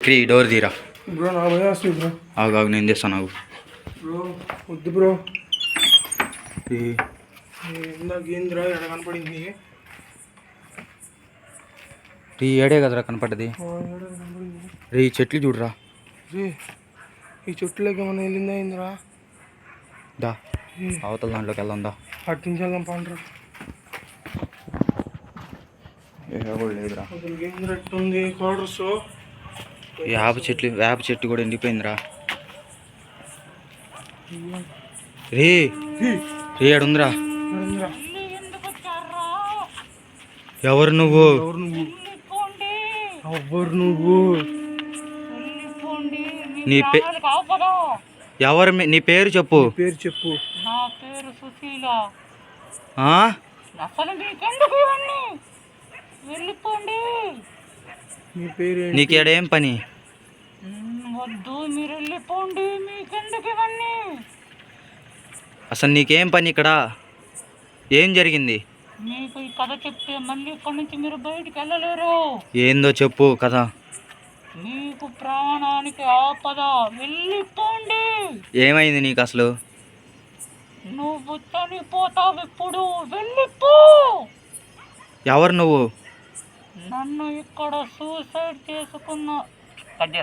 క్రీ డోర్ తీరా. బ్రో నా భయం వస్తుంది బ్రో. ఆగు ఆగు నేను తెస్తాను ఆగు. బ్రో వద్దు బ్రో. ఇందాక ఏందిరా ఎక్కడ కనపడింది? రీ ఏడే కదరా కనపడ్డది? ఆ, కనపడింది. రీ ఈ చెట్లు చూడరా. రే ఈ చెట్టులోకి ఏమైనా వెళ్ళిందా ఏందిరా? దా అవతల దాంట్లోకి వెళ్దాం దా. అటు నుంచి వెళ్దాం పండ్రా. ఏ కూడా లేదురా. అసలు ఏందిరా ఎట్టుంది క్వార్టర్స్ వేప చెట్లు వేప చెట్టు కూడా ఎండిపోయిందిరా. రే రే ఆడుందిరా. ఎవరు నువ్వు? ఎవరు నువ్వు? ఎవరు నువ్వు నీ పే ఎవరు మీ- నీ పేరు చెప్పు. పేరు చెప్పు. నా పేరు సుశీల. ఆ? అసలు మీకెందుకు ఇవన్నీ? వెళ్ళిపోండి. నీ పేరు ఏంటి? నీకేడేం పని? వద్దు మీరు వెళ్ళిపోండి మీకెందుకు ఇవన్నీ అసలు నీకేం పని ఇక్కడ? ఏం జరిగింది? మీకు ఈ కథ చెప్తే మళ్ళీ ఇక్కడి నుంచి మీరు బయటికి వెళ్ళలేరు ఏందో చెప్పు కదా మీకు ప్రాణానికి ఆపద వెళ్ళిపోండి ఏమైంది నీకు అసలు? నువ్వు చనిపోతావు ఇప్పుడు వెళ్ళిపో ఎవరు నువ్వు? నన్ను ఇక్కడ సూసైడ్ చేసుకున్న అదే